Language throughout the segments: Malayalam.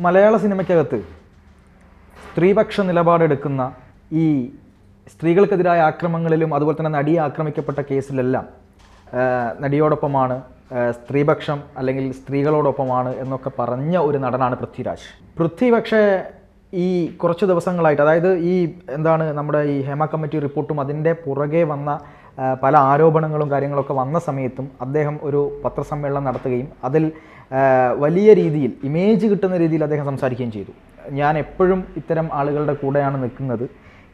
മലയാള സിനിമയ്ക്കകത്ത് സ്ത്രീപക്ഷ നിലപാടെടുക്കുന്ന ഈ സ്ത്രീകൾക്കെതിരായ ആക്രമങ്ങളിലും അതുപോലെ തന്നെ നടിയെ ആക്രമിക്കപ്പെട്ട കേസിലെല്ലാം നടിയോടൊപ്പമാണ് സ്ത്രീപക്ഷം അല്ലെങ്കിൽ സ്ത്രീകളോടൊപ്പമാണ് എന്നൊക്കെ പറഞ്ഞ ഒരു നടനാണ് പൃഥ്വിരാജ്. പൃഥ്വി പക്ഷേ ഈ കുറച്ച് ദിവസങ്ങളായിട്ട് അതായത് ഈ എന്താണ് നമ്മുടെ ഈ ഹേമ കമ്മിറ്റി റിപ്പോർട്ടും അതിന്റെ പുറകെ വന്ന പല ആരോപണങ്ങളും കാര്യങ്ങളൊക്കെ വന്ന സമയത്തും അദ്ദേഹം ഒരു പത്രസമ്മേളനം നടത്തുകയും അതിൽ വലിയ രീതിയിൽ ഇമേജ് കിട്ടുന്ന രീതിയിൽ അദ്ദേഹം സംസാരിക്കുകയും ചെയ്തു. ഞാൻ എപ്പോഴും ഇത്തരം ആളുകളുടെ കൂടെയാണ് നിൽക്കുന്നത്.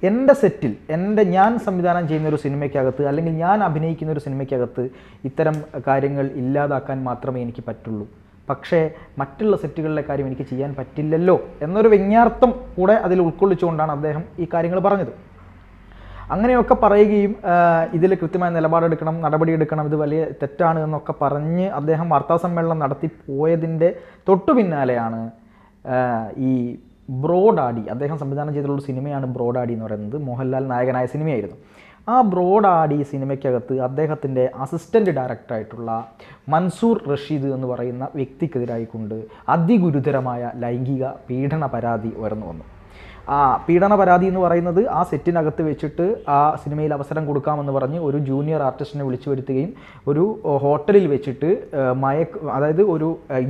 എന്റെ സെറ്റിൽ എന്റെ ഞാൻ സംവിധാനം ചെയ്യുന്ന ഒരു സിനിമയ്ക്കകത്ത് അല്ലെങ്കിൽ ഞാൻ അഭിനയിക്കുന്ന ഒരു സിനിമയ്ക്കകത്ത് ഇത്തരം കാര്യങ്ങൾ ഇല്ലാതാക്കാൻ മാത്രമേ എനിക്ക് പറ്റുള്ളൂ. പക്ഷേ മറ്റുള്ള സെറ്റുകളിലെ കാര്യം എനിക്ക് ചെയ്യാൻ പറ്റില്ലല്ലോ എന്നൊരു വ്യങ്ങാർത്ഥം കൂടെ അതിൽ ഉൾക്കൊള്ളിച്ചുകൊണ്ടാണ് അദ്ദേഹം ഈ കാര്യങ്ങൾ പറഞ്ഞത്. അങ്ങനെയൊക്കെ പറയുകയും ഇതിൽ കൃത്യമായ നിലപാടെടുക്കണം നടപടിയെടുക്കണം ഇത് വലിയ തെറ്റാണ് എന്നൊക്കെ പറഞ്ഞ് അദ്ദേഹം വാർത്താസമ്മേളനം നടത്തി പോയതിന്റെ തൊട്ടു പിന്നാലെയാണ് ഈ ബ്രോഡാഡി അദ്ദേഹം സംവിധാനം ചെയ്തിട്ടുള്ള സിനിമയാണ് ബ്രോഡാഡി എന്ന് പറയുന്നത് മോഹൻലാൽ നായകനായ സിനിമയായിരുന്നു. ആ ബ്രോഡാഡി സിനിമയ്ക്കകത്ത് അദ്ദേഹത്തിന്റെ അസിസ്റ്റന്റ് ഡയറക്ടറായിട്ടുള്ള മൻസൂർ റഷീദ് എന്ന് പറയുന്ന വ്യക്തിക്കെതിരായിക്കൊണ്ട് അതിഗുരുതരമായ ലൈംഗിക പീഡന പരാതി ഉയർന്നു വന്നു. പീഡന പരാതി എന്ന് പറയുന്നത് ആ സെറ്റിനകത്ത് വെച്ചിട്ട് ആ സിനിമയിൽ അവസരം കൊടുക്കാമെന്ന് പറഞ്ഞ് ഒരു ജൂനിയർ ആർട്ടിസ്റ്റിനെ വിളിച്ചു വരുത്തുകയും ഒരു ഹോട്ടലിൽ വെച്ചിട്ട് മയക്ക് അതായത് ഒരു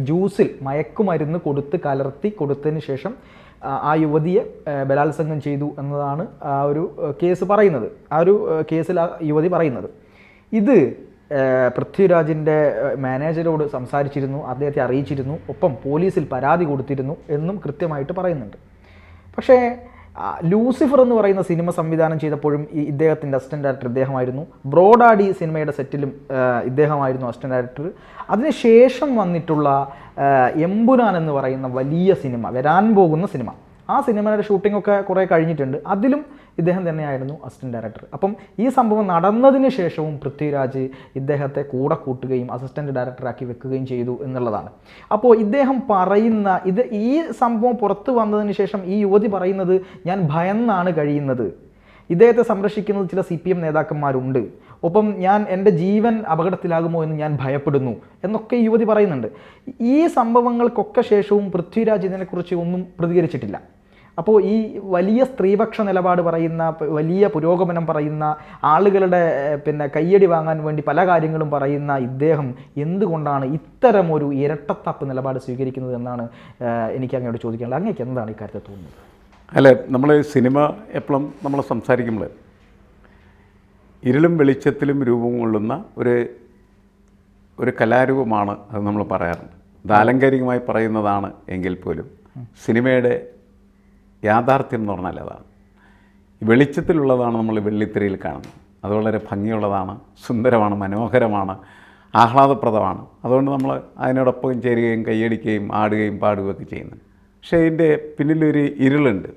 ജ്യൂസിൽ മയക്കുമരുന്ന് കൊടുത്ത് കലർത്തി കൊടുത്തതിന് ശേഷം ആ, ആ യുവതിയെ ബലാത്സംഗം ചെയ്തു എന്നതാണ് ആ ഒരു കേസ് പറയുന്നത്. ആ ഒരു കേസിൽ ആ യുവതി പറയുന്നത്. ഇത് പൃഥ്വിരാജിന്റെ മാനേജരോട് സംസാരിച്ചിരുന്നു അദ്ദേഹത്തെ അറിയിച്ചിരുന്നു ഒപ്പം പോലീസിൽ പരാതി കൊടുത്തിരുന്നു എന്നും കൃത്യമായിട്ട് പറയുന്നുണ്ട്. പക്ഷേ ലൂസിഫർ എന്ന് പറയുന്ന സിനിമ സംവിധാനം ചെയ്തപ്പോഴും ഈ ഇദ്ദേഹത്തിന്റെ അസിസ്റ്റന്റ് ഡയറക്ടർ ഇദ്ദേഹമായിരുന്നു. ബ്രോഡാഡി സിനിമയുടെ സെറ്റിലും ഇദ്ദേഹമായിരുന്നു അസിസ്റ്റന്റ് ഡയറക്ടർ അതിനുശേഷം വന്നിട്ടുള്ള എമ്പുരാൻ എന്ന് പറയുന്ന വലിയ സിനിമ വരാൻ പോകുന്ന സിനിമ. ആ സിനിമയുടെ ഷൂട്ടിംഗ് ഒക്കെ കുറേ കഴിഞ്ഞിട്ടുണ്ട്. അതിലും ഇദ്ദേഹം തന്നെയായിരുന്നു അസിസ്റ്റന്റ് ഡയറക്ടർ അപ്പം ഈ സംഭവം നടന്നതിന് ശേഷവും പൃഥ്വിരാജ് ഇദ്ദേഹത്തെ കൂടെ കൂട്ടുകയും അസിസ്റ്റന്റ് ഡയറക്ടറാക്കി വെക്കുകയും ചെയ്തു എന്നുള്ളതാണ്. അപ്പോൾ ഇദ്ദേഹം പറയുന്ന ഇത് ഈ സംഭവം പുറത്തു വന്നതിന് ശേഷം ഈ യുവതി പറയുന്നത് ഞാൻ ഭയന്നാണ് കഴിയുന്നത്. ഇദ്ദേഹത്തെ സംരക്ഷിക്കുന്നത് ചില സി പി എം നേതാക്കന്മാരുണ്ട്. ഒപ്പം ഞാൻ എന്റെ ജീവൻ അപകടത്തിലാകുമോ എന്ന് ഞാൻ ഭയപ്പെടുന്നു എന്നൊക്കെ യുവതി പറയുന്നുണ്ട്. ഈ സംഭവങ്ങൾക്കൊക്കെ ശേഷവും പൃഥ്വിരാജ് ഇതിനെക്കുറിച്ച് ഒന്നും പ്രതികരിച്ചിട്ടില്ല. അപ്പോൾ ഈ വലിയ സ്ത്രീപക്ഷ നിലപാട് പറയുന്ന വലിയ പുരോഗമനം പറയുന്ന ആളുകളുടെ പിന്നെ കയ്യടി വാങ്ങാൻ വേണ്ടി പല കാര്യങ്ങളും പറയുന്ന ഇദ്ദേഹം എന്തുകൊണ്ടാണ് ഇത്തരം ഒരു ഇരട്ടത്താപ്പ് നിലപാട് സ്വീകരിക്കുന്നത് എന്നാണ് എനിക്ക് അങ്ങോട്ട് ചോദിക്കാനുള്ളത്. അങ്ങേക്ക് എന്താണ് ഈ കാര്യത്തിൽ തോന്നുന്നത്? അല്ല നമ്മൾ സിനിമ എപ്പോഴും നമ്മൾ സംസാരിക്കുമ്പോൾ ഇരുളും വെളിച്ചത്തിലും രൂപം കൊള്ളുന്ന ഒരു ഒരു കലാരൂപമാണ് അത് നമ്മൾ പറയാറുണ്ട്. ഇത് ആലങ്കാരികമായി പറയുന്നതാണ് എങ്കിൽ പോലും സിനിമയുടെ യാഥാർത്ഥ്യം എന്ന് പറഞ്ഞാൽ അതാണ്. വെളിച്ചത്തിലുള്ളതാണ് നമ്മൾ വെള്ളിത്തിരയിൽ കാണുന്നത്. അത് വളരെ ഭംഗിയുള്ളതാണ് സുന്ദരമാണ് മനോഹരമാണ് ആഹ്ലാദപ്രദമാണ്. അതുകൊണ്ട് നമ്മൾ അതിനോടൊപ്പം ചേരുകയും കൈയടിക്കുകയും ആടുകയും പാടുകയൊക്കെ ചെയ്യുന്നു. പക്ഷേ അതിന്റെ പിന്നിലൊരു ഇരുളുണ്ട്.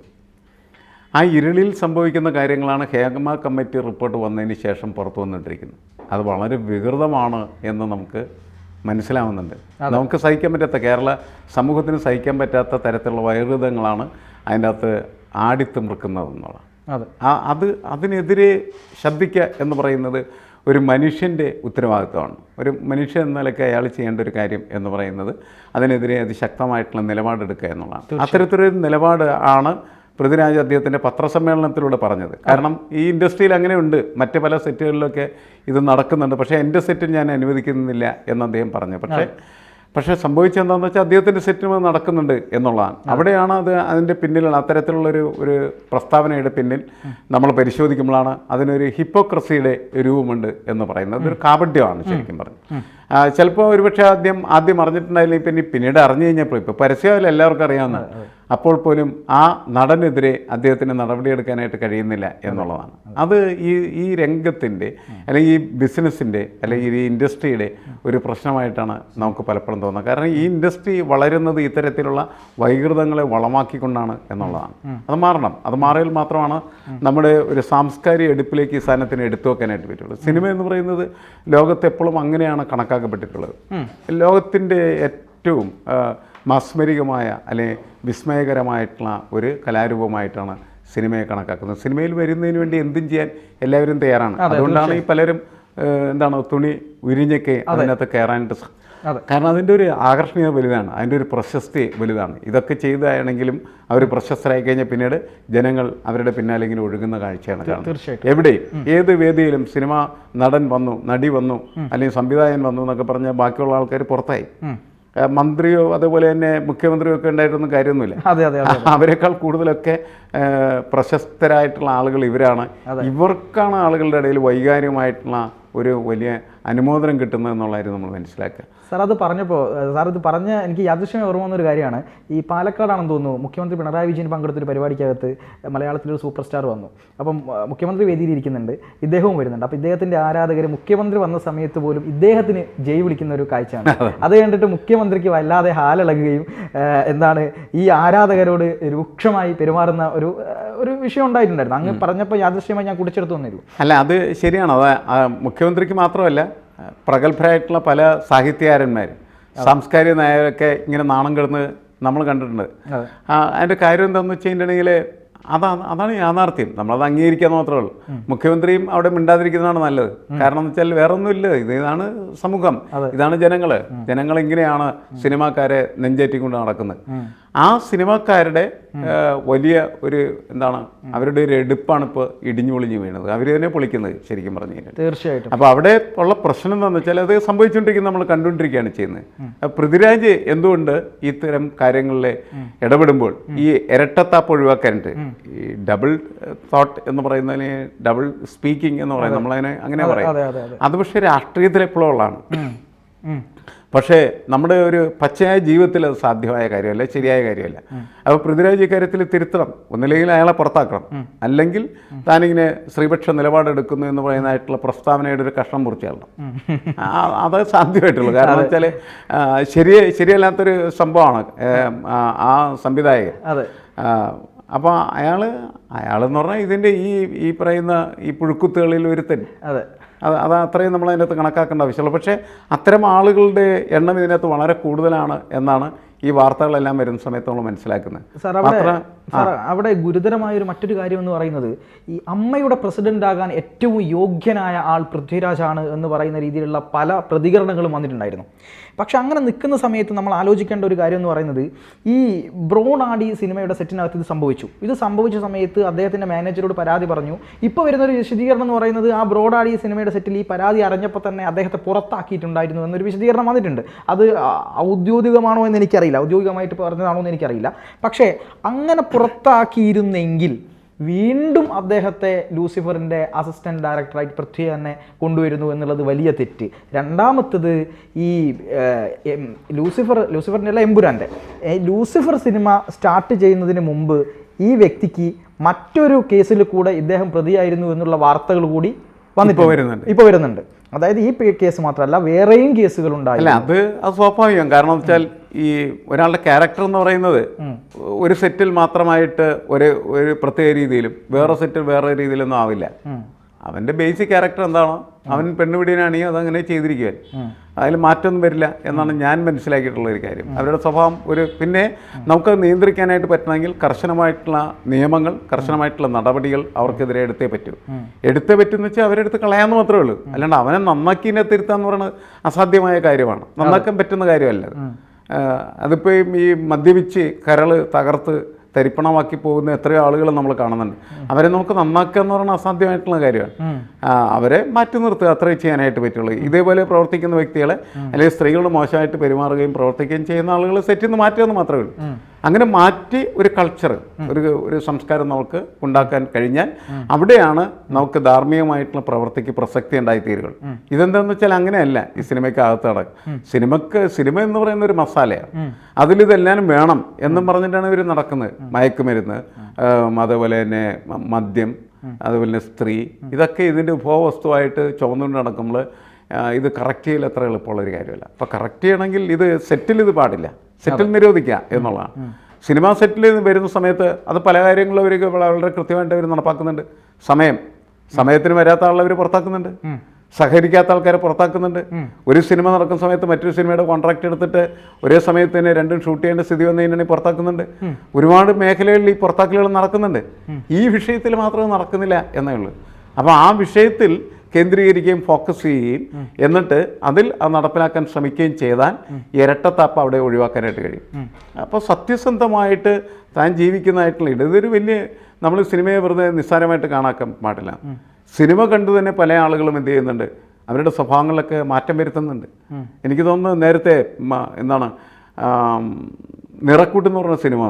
ആ ഇരുളിൽ സംഭവിക്കുന്ന കാര്യങ്ങളാണ് ഹേഗമ കമ്മിറ്റി റിപ്പോർട്ട് വന്നതിന് ശേഷം പുറത്തു വന്നിട്ടിരിക്കുന്നത് അത് വളരെ വികൃതമാണ് എന്ന് നമുക്ക് മനസ്സിലാവുന്നുണ്ട്. നമുക്ക് സഹിക്കാൻ പറ്റാത്ത കേരള സമൂഹത്തിന് സഹിക്കാൻ പറ്റാത്ത തരത്തിലുള്ള വൈകൃതങ്ങളാണ് അതിന്റെ അകത്ത് ആടിത്തിമിർക്കുന്നതെന്നുള്ളത് അതെ. ആ അത് അതിനെതിരെ ശബ്ദിക്കുക എന്ന് പറയുന്നത് ഒരു മനുഷ്യന്റെ ഉത്തരവാദിത്വമാണ്. ഒരു മനുഷ്യൻ എന്ന നിലയ്ക്ക് അയാൾ ചെയ്യേണ്ട ഒരു കാര്യം എന്ന് പറയുന്നത് അതിനെതിരെ അതിശക്തമായിട്ടുള്ള നിലപാടെടുക്കുക എന്നുള്ളതാണ്. അത്തരത്തിലൊരു നിലപാട് ആണ് പൃഥ്വിരാജ് അദ്ദേഹത്തിന്റെ പത്രസമ്മേളനത്തിലൂടെ പറഞ്ഞത്. കാരണം ഈ ഇൻഡസ്ട്രിയിൽ അങ്ങനെയുണ്ട്. മറ്റ് പല സെറ്റുകളിലൊക്കെ ഇത് നടക്കുന്നുണ്ട്. പക്ഷേ എന്റെ സെറ്റിൽ ഞാൻ അനുവദിക്കുന്നില്ല എന്ന് അദ്ദേഹം പറഞ്ഞു. പക്ഷേ പക്ഷേ സംഭവിച്ചെന്താണെന്ന് വെച്ചാൽ അദ്ദേഹത്തിന്റെ സെറ്റിൽ അത് നടക്കുന്നുണ്ട് എന്നുള്ളതാണ്. അവിടെയാണ് അത് അതിന്റെ പിന്നിലുള്ള അത്തരത്തിലുള്ളൊരു ഒരു പ്രസ്താവനയുടെ പിന്നിൽ നമ്മൾ പരിശോധിക്കുമ്പോഴാണ് അതിനൊരു ഹിപ്പോക്രസിയുടെ രൂപമുണ്ട് എന്ന് പറയുന്നത്. അതൊരു കാപഢ്യമാണ് ശരിക്കും പറഞ്ഞു ചിലപ്പോൾ ഒരുപക്ഷെ ആദ്യം ആദ്യം അറിഞ്ഞിട്ടുണ്ടായില്ലെങ്കിൽ പിന്നെ പിന്നീട് അറിഞ്ഞു കഴിഞ്ഞപ്പോൾ ഇപ്പോൾ പരസ്യമല്ല എല്ലാവർക്കും അറിയാവുന്ന അപ്പോൾ പോലും ആ നടനെതിരെ അദ്ദേഹത്തിന് നടപടിയെടുക്കാനായിട്ട് കഴിയുന്നില്ല എന്നുള്ളതാണ്. അത് ഈ ഈ രംഗത്തിന്റെ അല്ലെങ്കിൽ ഈ ബിസിനസ്സിന്റെ അല്ലെങ്കിൽ ഈ ഇൻഡസ്ട്രിയുടെ ഒരു പ്രശ്നമായിട്ടാണ് നമുക്ക് പലപ്പോഴും തോന്നുന്നത്. കാരണം ഈ ഇൻഡസ്ട്രി വളരുന്നത് ഇത്തരത്തിലുള്ള വൈകൃതങ്ങളെ വളമാക്കിക്കൊണ്ടാണ് എന്നുള്ളതാണ്. അത് മാറണം. അത് മാറിയാൽ മാത്രമാണ് നമ്മുടെ ഒരു സാംസ്കാരിക എടുപ്പിലേക്ക് ഈ സാധനത്തിന് എടുത്തു വെക്കാനായിട്ട് പറ്റുള്ളൂ. സിനിമ എന്ന് പറയുന്നത് ലോകത്തെപ്പോഴും അങ്ങനെയാണ് അങ്ങനെയാണ് കണക്കാക്കപ്പെട്ടിട്ടുള്ളത് ലോകത്തിന്റെ ഏറ്റവും മസ്മരികമായ അല്ലെങ്കിൽ വിസ്മയകരമായിട്ടുള്ള ഒരു കലാരൂപമായിട്ടാണ് സിനിമയെ കണക്കാക്കുന്നത്. സിനിമയിൽ വരുന്നതിന് വേണ്ടി എന്തും ചെയ്യാൻ എല്ലാവരും തയ്യാറാണ്. അതുകൊണ്ടാണ് ഈ പലരും എന്താണ് തുണി ഉരിഞ്ഞൊക്കെ അതിനകത്ത് കയറാനായിട്ട്. കാരണം അതിന്റെ ഒരു ആകർഷണീയത വലുതാണ്. അതിന്റെ ഒരു പ്രശസ്തി വലുതാണ്. ഇതൊക്കെ ചെയ്തതാണെങ്കിലും അവർ പ്രശസ്തരായി കഴിഞ്ഞാൽ പിന്നീട് ജനങ്ങൾ അവരുടെ പിന്നാലെ ഇങ്ങനെ ഒഴുകുന്ന കാഴ്ചയാണ് തീർച്ചയായിട്ടും. എവിടെയും ഏത് വേദിയിലും സിനിമ നടൻ വന്നു നടി വന്നു അല്ലെങ്കിൽ സംവിധായകൻ വന്നു എന്നൊക്കെ പറഞ്ഞാൽ ബാക്കിയുള്ള ആൾക്കാർ പുറത്തായി. മന്ത്രിയോ അതുപോലെ തന്നെ മുഖ്യമന്ത്രിയോ ഒക്കെ ഉണ്ടായിട്ടൊന്നും കാര്യമൊന്നുമില്ല. അതെ അതെ അതെ അവരെക്കാൾ കൂടുതലൊക്കെ പ്രശസ്തരായിട്ടുള്ള ആളുകൾ ഇവരാണ്. ഇവർക്കാണ് ആളുകളുടെ ഇടയിൽ വൈകാരികമായിട്ടുള്ള ഒരു വലിയ അനുമോദനം കിട്ടുന്നത് എന്നുള്ളതായിരുന്നു നമ്മൾ മനസ്സിലാക്കുക. സാർ അത് പറഞ്ഞപ്പോൾ സാർ ഇത് പറഞ്ഞ എനിക്ക് യാദൃശ്യം ഓർമ്മ വന്നൊരു കാര്യമാണ്. ഈ പാലക്കാടാണെന്ന് തോന്നുന്നു മുഖ്യമന്ത്രി പിണറായി വിജയൻ പങ്കെടുത്തൊരു പരിപാടിക്കകത്ത് മലയാളത്തിലൊരു സൂപ്പർ സ്റ്റാർ വന്നു. അപ്പം മുഖ്യമന്ത്രി വേദിയിൽ ഇരിക്കുന്നുണ്ട് ഇദ്ദേഹവും വരുന്നുണ്ട്. അപ്പോൾ ഇദ്ദേഹത്തിന്റെ ആരാധകർ മുഖ്യമന്ത്രി വന്ന സമയത്ത് പോലും ഇദ്ദേഹത്തിന് ജയ് വിളിക്കുന്ന ഒരു കാഴ്ചയാണ്. അത്. കണ്ടിട്ട് മുഖ്യമന്ത്രിക്ക് വല്ലാതെ ഹാലിളകുകയും എന്താണ് ഈ ആരാധകരോട് രൂക്ഷമായി പെരുമാറുന്ന ഒരു ഒരു വിഷയം ഉണ്ടായിട്ടുണ്ടായിരുന്നു. അങ്ങ് പറഞ്ഞപ്പോൾ യാദൃശ്യമായി ഞാൻ കുടിച്ചെടുത്തു വന്നിരുന്നു അല്ല അത് ശരിയാണോ. മുഖ്യമന്ത്രിക്ക് മാത്രമല്ല പ്രഗത്ഭരായിട്ടുള്ള പല സാഹിത്യകാരന്മാരും സാംസ്കാരിക നായകരൊക്കെ ഇങ്ങനെ നാണം കിടന്ന് നമ്മൾ കണ്ടിട്ടുണ്ട്. അതിന്റെ കാര്യം എന്താണെന്ന് വെച്ച് കഴിഞ്ഞിട്ടുണ്ടെങ്കിൽ അതാണ് അതാണ് യാഥാർത്ഥ്യം. നമ്മളത് അംഗീകരിക്കാൻ മാത്രമേ ഉള്ളൂ. മുഖ്യമന്ത്രിയും അവിടെ മിണ്ടാതിരിക്കുന്നതാണ് നല്ലത്. കാരണം എന്ന് വെച്ചാൽ വേറെ ഒന്നുമില്ല ഇത് ഇതാണ് സമൂഹം. ഇതാണ് ജനങ്ങൾ ജനങ്ങൾ ഇങ്ങനെയാണ് സിനിമാക്കാരെ നെഞ്ചേറ്റിക്കൊണ്ട് നടക്കുന്നത്. ആ സിനിമാക്കാരുടെ വലിയ ഒരു എന്താണ് അവരുടെ ഒരു എടുപ്പാണ് ഇപ്പോൾ ഇടിഞ്ഞു പൊളിഞ്ഞു വീണത്. അവർ തന്നെ പൊളിക്കുന്നത് ശരിക്കും പറഞ്ഞു കഴിഞ്ഞാൽ തീർച്ചയായിട്ടും. അപ്പോൾ അവിടെ ഉള്ള പ്രശ്നം എന്താണെന്ന് വെച്ചാൽ അത് സംഭവിച്ചുകൊണ്ടിരിക്കുന്നത് നമ്മൾ കണ്ടുകൊണ്ടിരിക്കുകയാണ് ചെയ്യുന്നത്. പൃഥ്വിരാജ് എന്തുകൊണ്ട് ഇത്തരം കാര്യങ്ങളിൽ ഇടപെടുമ്പോൾ ഈ ഇരട്ടത്താപ്പ് ഒഴിവാക്കാനായിട്ട് ഈ ഡബിൾ തോട്ട് എന്ന് പറയുന്നതിന് ഡബിൾ സ്പീക്കിംഗ് എന്ന് പറയുന്നത് നമ്മളതിനെ അങ്ങനെ പറയാം. അതെ പക്ഷേ രാഷ്ട്രീയത്തിൽ എപ്പോഴും ഉള്ളതാണ്. ഉം. ഉം. പക്ഷേ നമ്മുടെ ഒരു പച്ചയായ ജീവിതത്തിൽ അത് സാധ്യമായ കാര്യമല്ല ശരിയായ കാര്യമല്ല. അപ്പോൾ പൃഥ്വിരാജ് ഇക്കാര്യത്തിൽ തിരുത്തണം. ഒന്നില്ലെങ്കിൽ അയാളെ പുറത്താക്കണം. അല്ലെങ്കിൽ താനിങ്ങനെ ശ്രീപക്ഷ നിലപാടെടുക്കുന്നു എന്ന് പറയുന്നതായിട്ടുള്ള പ്രസ്താവനയുടെ ഒരു കഷ്ണം മുറിച്ചാളണം അത് സാധ്യമായിട്ടുള്ളൂ. കാരണം വെച്ചാൽ ശരി ശരിയല്ലാത്തൊരു സംഭവമാണ് ആ, സംവിധായകൻ. അപ്പോൾ അയാൾ അയാളെന്ന് പറഞ്ഞാൽ ഇതിന്റെ ഈ ഈ പറയുന്ന ഈ പുഴുക്കുത്തുകളിൽ ഒരുത്തൻ. അതെ. അത് അത് അത്രയും നമ്മൾ അതിനകത്ത് കണക്കാക്കേണ്ട ആവശ്യമുള്ളൂ പക്ഷേ അത്തരം ആളുകളുടെ എണ്ണം ഇതിനകത്ത് വളരെ കൂടുതലാണ് എന്നാണ് ഈ വാർത്തകളെല്ലാം വരുന്ന സമയത്ത് നമ്മൾ മനസ്സിലാക്കുന്നത്. മാത്രം- അവിടെ ഗുരുതരമായ ഒരു മറ്റൊരു കാര്യം എന്ന് പറയുന്നത് ഈ അമ്മയുടെ പ്രസിഡന്റ് ആകാൻ ഏറ്റവും യോഗ്യനായ ആൾ പൃഥ്വിരാജാണ് എന്ന് പറയുന്ന രീതിയിലുള്ള പല പ്രതികരണങ്ങളും വന്നിട്ടുണ്ടായിരുന്നു. പക്ഷെ അങ്ങനെ നിൽക്കുന്ന സമയത്ത് നമ്മൾ ആലോചിക്കേണ്ട ഒരു കാര്യം എന്ന് പറയുന്നത് ഈ ബ്രോണാടി സിനിമയുടെ സെറ്റിനകത്ത് ഇത് സംഭവിച്ചു. ഇത് സംഭവിച്ച സമയത്ത് അദ്ദേഹത്തിന്റെ മാനേജരോട് പരാതി പറഞ്ഞു. ഇപ്പോൾ വരുന്ന ഒരു വിശദീകരണം എന്ന് പറയുന്നത് ആ ബ്രോഡാടി സിനിമയുടെ സെറ്റിൽ ഈ പരാതി അറിഞ്ഞപ്പോൾ തന്നെ അദ്ദേഹത്തെ പുറത്താക്കിയിട്ടുണ്ടായിരുന്നു എന്നൊരു വിശദീകരണം വന്നിട്ടുണ്ട്. അത് ഔദ്യോഗികമാണോ എന്ന് എനിക്കറിയില്ല. ഔദ്യോഗികമായിട്ട് പറഞ്ഞതാണോ എന്ന് എനിക്കറിയില്ല. പക്ഷേ അങ്ങനെ പുറത്താക്കിയിരുന്നെങ്കിൽ വീണ്ടും അദ്ദേഹത്തെ ലൂസിഫറിന്റെ അസിസ്റ്റന്റ് ഡയറക്ടറായിട്ട് പൃഥ്വി തന്നെ കൊണ്ടുവരുന്നു എന്നുള്ളത് വലിയ തെറ്റ്. രണ്ടാമത്തത് ഈ ലൂസിഫർ ലൂസിഫറിന്റെ അല്ല എമ്പുരാന്റെ ലൂസിഫർ സിനിമ സ്റ്റാർട്ട് ചെയ്യുന്നതിന് മുമ്പ് ഈ വ്യക്തിക്ക് മറ്റൊരു കേസിൽ കൂടെ ഇദ്ദേഹം പ്രതിയായിരുന്നു എന്നുള്ള വാർത്തകൾ കൂടി വന്നിട്ട് വരുന്നുണ്ട്. ഇപ്പോൾ വരുന്നുണ്ട്. അതായത് ഈ കേസ് മാത്രമല്ല വേറെയും കേസുകൾ ഉണ്ടായി അത് സ്വാഭാവികം. കാരണം വെച്ചാൽ ഈ ഒരാളുടെ ക്യാരക്ടർ എന്ന് പറയുന്നത് ഒരു സെറ്റിൽ മാത്രമായിട്ട് ഒരു ഒരു പ്രത്യേക രീതിയിലും വേറെ സെറ്റിൽ വേറെ രീതിയിലൊന്നും ആവില്ല. അവന്റെ ബേസിക് ക്യാരക്ടർ എന്താണോ അവൻ പെണ്ണുപിടിയനാണെങ്കിൽ അതങ്ങനെ ചെയ്തിരിക്കുക അതിൽ മാറ്റമൊന്നും വരില്ല എന്നാണ് ഞാൻ മനസ്സിലാക്കിയിട്ടുള്ള ഒരു കാര്യം. അവരുടെ സ്വഭാവം ഒരു പിന്നെ നമുക്ക് നിയന്ത്രിക്കാനായിട്ട് പറ്റണമെങ്കിൽ കർശനമായിട്ടുള്ള നിയമങ്ങൾ കർശനമായിട്ടുള്ള നടപടികൾ അവർക്കെതിരെ എടുത്തേ പറ്റൂ. എടുത്തേ പറ്റുമെന്ന് വെച്ചാൽ അവരെടുത്ത് കളയാമെന്ന് മാത്രമേ ഉള്ളൂ. അല്ലാണ്ട് അവനെ നന്നാക്കിനെ തിരുത്താന്ന് പറയുന്നത് അസാധ്യമായ കാര്യമാണ്. നന്നാക്കാൻ പറ്റുന്ന കാര്യമല്ല. അതിപ്പോൾ ഈ മദ്യപിച്ച് കരൾ തകർത്ത് തരിപ്പണമാക്കി പോകുന്ന എത്രയോ ആളുകൾ നമ്മൾ കാണുന്നുണ്ട്. അവരെ നമുക്ക് നന്നാക്കുക എന്ന് പറയുന്നത് അസാധ്യമായിട്ടുള്ള കാര്യമാണ്. അവരെ മാറ്റി നിർത്തുക അത്രേ ചെയ്യാനായിട്ട് പറ്റുള്ളൂ. ഇതേപോലെ പ്രവർത്തിക്കുന്ന വ്യക്തികളെ അല്ലെങ്കിൽ സ്ത്രീകളോട് മോശമായിട്ട് പെരുമാറുകയും പ്രവർത്തിക്കുകയും ചെയ്യുന്ന ആളുകൾ സെറ്റിൽ നിന്ന് മാറ്റുക എന്ന് മാത്രമേ ഉള്ളൂ. അങ്ങനെ മാറ്റി ഒരു കൾച്ചർ ഒരു ഒരു സംസ്കാരം നമുക്ക് ഉണ്ടാക്കാൻ കഴിഞ്ഞാൽ അവിടെയാണ് നമുക്ക് ധാർമ്മികമായിട്ടുള്ള പ്രവർത്തിക്ക് പ്രസക്തി ഉണ്ടായിത്തീരുകൾ ഇതെന്താണെന്ന് വെച്ചാൽ അങ്ങനെയല്ല ഈ സിനിമയ്ക്ക് അകത്ത് നടക്കും സിനിമക്ക് സിനിമ എന്ന് പറയുന്ന ഒരു മസാലയാണ്. അതിലിതെല്ലാം വേണം എന്നും പറഞ്ഞിട്ടാണ് ഇവർ നടക്കുന്നത്. മയക്കുമരുന്ന് അതേപോലെ തന്നെ മദ്യം അതുപോലെ തന്നെ സ്ത്രീ ഇതൊക്കെ ഇതിന്റെ ഉപഭോഗവസ്തുവായിട്ട് ചുമന്നുകൊണ്ട് നടക്കുമ്പോൾ ആ, ഇത് കറക്റ്റ് ചെയ്യൽ അത്ര എളുപ്പമുള്ള ഒരു കാര്യമല്ല. അപ്പോൾ കറക്റ്റ് ചെയ്യണമെങ്കിൽ ഇത് സെറ്റിൽ ഇത് പാടില്ല. സെറ്റിൽ നിരോധിക്കുക എന്നുള്ളതാണ്. സിനിമാ സെറ്റിൽ വരുന്ന സമയത്ത് അത് പല കാര്യങ്ങളും അവർ വളരെ കൃത്യമായിട്ട് അവർ നടപ്പാക്കുന്നുണ്ട്. സമയം. സമയത്തിന് വരാത്ത ആളവർ പുറത്താക്കുന്നുണ്ട്. സഹകരിക്കാത്ത ആൾക്കാരെ പുറത്താക്കുന്നുണ്ട്. ഒരു സിനിമ നടക്കുന്ന സമയത്ത് മറ്റൊരു സിനിമയുടെ കോൺട്രാക്ട് എടുത്തിട്ട് ഒരേ സമയത്ത് തന്നെ രണ്ടും ഷൂട്ട് ചെയ്യേണ്ട സ്ഥിതി വന്നു കഴിഞ്ഞാൽ പുറത്താക്കുന്നുണ്ട്. ഒരുപാട് മേഖലകളിൽ ഈ പുറത്താക്കലുകൾ നടക്കുന്നുണ്ട്. ഈ വിഷയത്തിൽ മാത്രമേ നടക്കുന്നില്ല എന്നേ ഉള്ളൂ. അപ്പോൾ ആ വിഷയത്തിൽ കേന്ദ്രീകരിക്കുകയും ഫോക്കസ് ചെയ്യുകയും എന്നിട്ട് അതിൽ അത് നടപ്പിലാക്കാൻ ശ്രമിക്കുകയും ചെയ്താൽ ഇരട്ടത്താപ്പ് അവിടെ ഒഴിവാക്കാനായിട്ട് കഴിയും. അപ്പോൾ സത്യസന്ധമായിട്ട് താൻ ജീവിക്കുന്നതായിട്ടുള്ള ഇതൊരു വലിയ നമ്മൾ സിനിമയെ വെറുതെ നിസ്സാരമായിട്ട് കാണാക്കാൻ പാടില്ല. സിനിമ കണ്ടു തന്നെ പല ആളുകളും എന്ത് ചെയ്യുന്നുണ്ട്? അവരുടെ സ്വഭാവങ്ങളിലൊക്കെ മാറ്റം വരുത്തുന്നുണ്ട്. എനിക്ക് തോന്നുന്നു നേരത്തെ എന്താണ് നിറക്കൂട്ടെന്ന് പറഞ്ഞ സിനിമ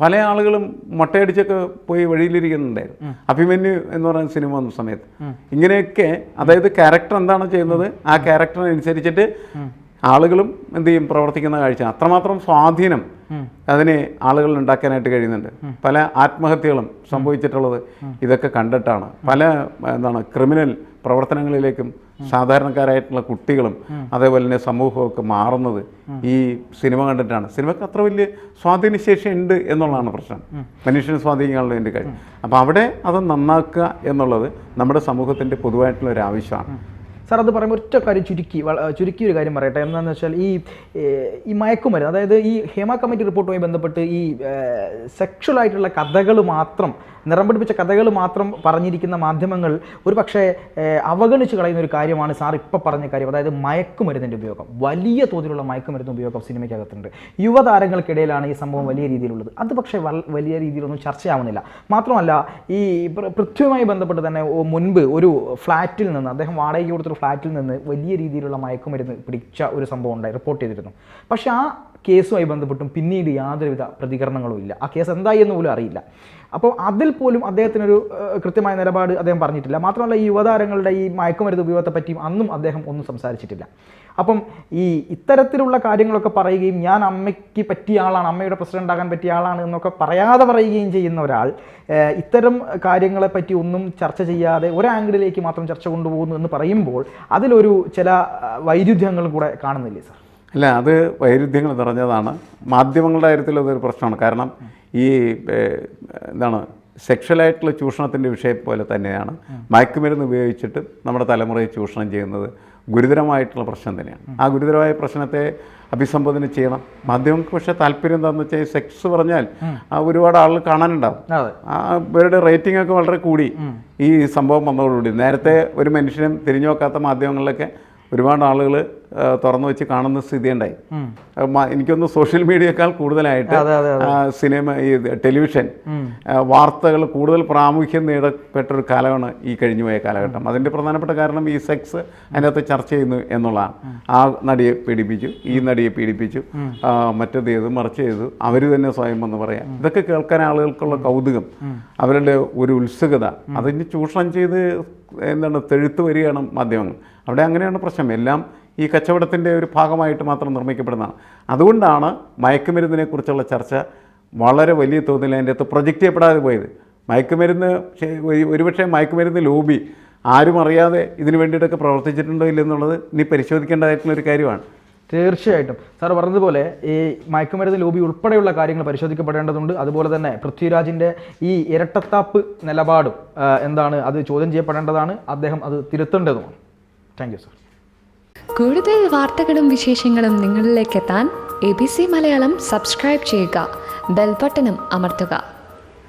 പല ആളുകളും മൊട്ടയടിച്ചൊക്കെ പോയി വഴിയിലിരിക്കുന്നുണ്ടായിരുന്നു. അഭിമന്യു എന്ന് പറയുന്ന സിനിമ വന്ന സമയത്ത്. ഇങ്ങനെയൊക്കെ അതായത് ക്യാരക്ടർ എന്താണ് ചെയ്യുന്നത് ആ ക്യാരക്ടറിനനുസരിച്ചിട്ട് ആളുകളും എന്ത് ചെയ്യും? പ്രവർത്തിക്കുന്ന കാഴ്ച. അത്രമാത്രം സ്വാധീനം അതിനെ ആളുകൾ ഉണ്ടാക്കാനായിട്ട് കഴിയുന്നുണ്ട്. പല ആത്മഹത്യകളും സംഭവിച്ചിട്ടുള്ളത് ഇതൊക്കെ കണ്ടിട്ടാണ്. പല എന്താണ് ക്രിമിനൽ പ്രവർത്തനങ്ങളിലേക്കും സാധാരണക്കാരായിട്ടുള്ള കുട്ടികളും അതേപോലെ തന്നെ സമൂഹമൊക്കെ മാറുന്നത് ഈ സിനിമ കണ്ടിട്ടാണ്. സിനിമക്ക് അത്ര വലിയ സ്വാധീനശേഷി ഉണ്ട് എന്നുള്ളതാണ് പ്രശ്നം. മനുഷ്യനെ സ്വാധീനിക്കാനുള്ള എന്റെ കാര്യം. അപ്പോൾ അവിടെ അത് നന്നാക്കുക എന്നുള്ളത് നമ്മുടെ സമൂഹത്തിന്റെ പൊതുവായിട്ടുള്ള ഒരു ആവശ്യമാണ്. സാർ അത് പറയുമ്പോൾ ഒറ്റ കാര്യം ചുരുക്കി ചുരുക്കി ഒരു കാര്യം പറയട്ടെ. എന്താണെന്ന് വെച്ചാൽ ഈ ഈ മയക്കുമരുന്ന് അതായത് ഈ ഹേമ കമ്മിറ്റി റിപ്പോർട്ടുമായി ബന്ധപ്പെട്ട് ഈ സെക്ഷൽ ആയിട്ടുള്ള കഥകൾ മാത്രം നിറം പിടിപ്പിച്ച കഥകൾ മാത്രം പറഞ്ഞിരിക്കുന്ന മാധ്യമങ്ങൾ ഒരു പക്ഷേ അവഗണിച്ച് കളയുന്ന ഒരു കാര്യമാണ് സാർ ഇപ്പോൾ പറഞ്ഞ കാര്യം. അതായത് മയക്കുമരുന്നിന്റെ ഉപയോഗം. വലിയ തോതിലുള്ള മയക്കുമരുന്ന് ഉപയോഗം സിനിമയ്ക്കകത്തുണ്ട്. യുവതാരങ്ങൾക്കിടയിലാണ് ഈ സംഭവം വലിയ രീതിയിലുള്ളത്. അത് പക്ഷേ വലിയ രീതിയിലൊന്നും ചർച്ചയാവുന്നില്ല. മാത്രമല്ല ഈ പൃഥ്വിയുമായി ബന്ധപ്പെട്ട് തന്നെ മുൻപ് ഒരു ഫ്ലാറ്റിൽ നിന്ന് അദ്ദേഹം വാടകയ്ക്ക് കൊടുത്തൊരു ഫ്ലാറ്റിൽ നിന്ന് വലിയ രീതിയിലുള്ള മയക്കുമരുന്ന് പിടിച്ച ഒരു സംഭവം ഉണ്ടായി റിപ്പോർട്ട് ചെയ്തിരുന്നു. പക്ഷേ ആ കേസുമായി ബന്ധപ്പെട്ടും പിന്നീട് യാതൊരുവിധ പ്രതികരണങ്ങളും ഇല്ല. ആ കേസ് എന്തായി എന്ന് പോലും അറിയില്ല. അപ്പോൾ അതിൽ പോലും അദ്ദേഹത്തിനൊരു കൃത്യമായ നിലപാട് അദ്ദേഹം പറഞ്ഞിട്ടില്ല. മാത്രമല്ല ഈ യുവതാരങ്ങളുടെ ഈ മയക്കുമരുന്ന് ഉപയോഗത്തെ പറ്റിയും അന്നും അദ്ദേഹം ഒന്നും സംസാരിച്ചിട്ടില്ല. അപ്പം ഈ ഇത്തരത്തിലുള്ള കാര്യങ്ങളൊക്കെ പറയുകയും ഞാൻ അമ്മയ്ക്ക് പറ്റിയ ആളാണ് അമ്മയുടെ പ്രസിഡന്റ് ആകാൻ പറ്റിയ ആളാണ് എന്നൊക്കെ പറയാതെ പറയുകയും ചെയ്യുന്ന ഒരാൾ ഇത്തരം കാര്യങ്ങളെ പറ്റി ഒന്നും ചർച്ച ചെയ്യാതെ ഒരാംഗിളിലേക്ക് മാത്രം ചർച്ച കൊണ്ടുപോകുന്നു എന്ന് പറയുമ്പോൾ അതിലൊരു ചില വൈരുദ്ധ്യങ്ങളും കൂടെ കാണുന്നില്ലേ സാർ? അല്ല അത് വൈരുദ്ധ്യങ്ങൾ നിറഞ്ഞതാണ്. മാധ്യമങ്ങളുടെ കാര്യത്തിൽ അതൊരു പ്രശ്നമാണ്. കാരണം ഈ എന്താണ് സെക്ഷലായിട്ടുള്ള ചൂഷണത്തിന്റെ വിഷയം പോലെ തന്നെയാണ് മയക്കുമരുന്ന് ഉപയോഗിച്ചിട്ട് നമ്മുടെ തലമുറയെ ചൂഷണം ചെയ്യുന്നത്. ഗുരുതരമായിട്ടുള്ള പ്രശ്നം തന്നെയാണ്. ആ ഗുരുതരമായ പ്രശ്നത്തെ അഭിസംബോധന ചെയ്യണം. മാധ്യമങ്ങൾക്ക് പക്ഷെ താല്പര്യം എന്താണെന്ന് വെച്ചാൽ ഈ സെക്സ് പറഞ്ഞാൽ ആ ഒരുപാട് ആളുകൾ കാണാനുണ്ടാവും. ഇവരുടെ റേറ്റിംഗ് ഒക്കെ വളരെ കൂടി ഈ സംഭവം വന്നതോടുകൂടി. നേരത്തെ ഒരു മനുഷ്യനും തിരിഞ്ഞു നോക്കാത്ത മാധ്യമങ്ങളിലൊക്കെ ഒരുപാട് ആളുകൾ തുറന്നു വെച്ച് കാണുന്ന സ്ഥിതി ഉണ്ടായി. എനിക്കൊന്ന് സോഷ്യൽ മീഡിയയേക്കാൾ കൂടുതലായിട്ട് സിനിമ ഈ ടെലിവിഷൻ വാർത്തകൾ കൂടുതൽ പ്രാമുഖ്യം നേടപ്പെട്ട ഒരു കാലമാണ് ഈ കഴിഞ്ഞുപോയ കാലഘട്ടം. അതിന്റെ പ്രധാനപ്പെട്ട കാരണം ഈ സെക്സ് അതിനകത്ത് ചർച്ച ചെയ്യുന്നു എന്നുള്ളതാണ്. ആ നടിയെ പീഡിപ്പിച്ചു ഈ നടിയെ പീഡിപ്പിച്ചു മറ്റേത് ചെയ്തു മറിച്ച് ചെയ്തു അവർ തന്നെ സ്വയം എന്ന് പറയാം. ഇതൊക്കെ കേൾക്കാൻ ആളുകൾക്കുള്ള കൗതുകം അവരുടെ ഒരു ഉത്സുകത അതിന് ചൂഷണം ചെയ്ത് എന്താണ് തെഴുത്ത് വരികയാണ് മാധ്യമങ്ങൾ. അവിടെ അങ്ങനെയാണ് പ്രശ്നം. എല്ലാം ഈ കച്ചവടത്തിന്റെ ഒരു ഭാഗമായിട്ട് മാത്രം നിർമ്മിക്കപ്പെടുന്നതാണ്. അതുകൊണ്ടാണ് മയക്കുമരുന്നിനെക്കുറിച്ചുള്ള ചർച്ച വളരെ വലിയ തോതിൽ അതിന്റെ അകത്ത് പ്രൊജക്റ്റ് ചെയ്യപ്പെടാതെ പോയത്. മയക്കുമരുന്ന് ഒരുപക്ഷെ മയക്കുമരുന്ന് ലോബി ആരും അറിയാതെ ഇതിനു വേണ്ടിയിട്ടൊക്കെ പ്രവർത്തിച്ചിട്ടുണ്ടോ ഇല്ലെന്നുള്ളത് ഇനി പരിശോധിക്കേണ്ടതായിട്ടുള്ള ഒരു കാര്യമാണ്. തീർച്ചയായിട്ടും. സാർ പറഞ്ഞതുപോലെ ഈ മയക്കുമരുന്ന് ലോബി ഉൾപ്പെടെയുള്ള കാര്യങ്ങൾ പരിശോധിക്കപ്പെടേണ്ടതുണ്ട്. അതുപോലെ തന്നെ പൃഥ്വിരാജിന്റെ ഈ ഇരട്ടത്താപ്പ് നിലപാടും എന്താണ് അത് ചോദ്യം ചെയ്യപ്പെടേണ്ടതാണ്. അദ്ദേഹം അത് തിരുത്തേണ്ടതുമാണ്. താങ്ക് യു സാർ കൂടുതൽ വാർത്തകളും വിശേഷങ്ങളും നിങ്ങളിലേക്ക് എത്താൻ A B C Malayalam subscribe ചെയ്യുക. ബെൽബട്ടനും അമർത്തുക.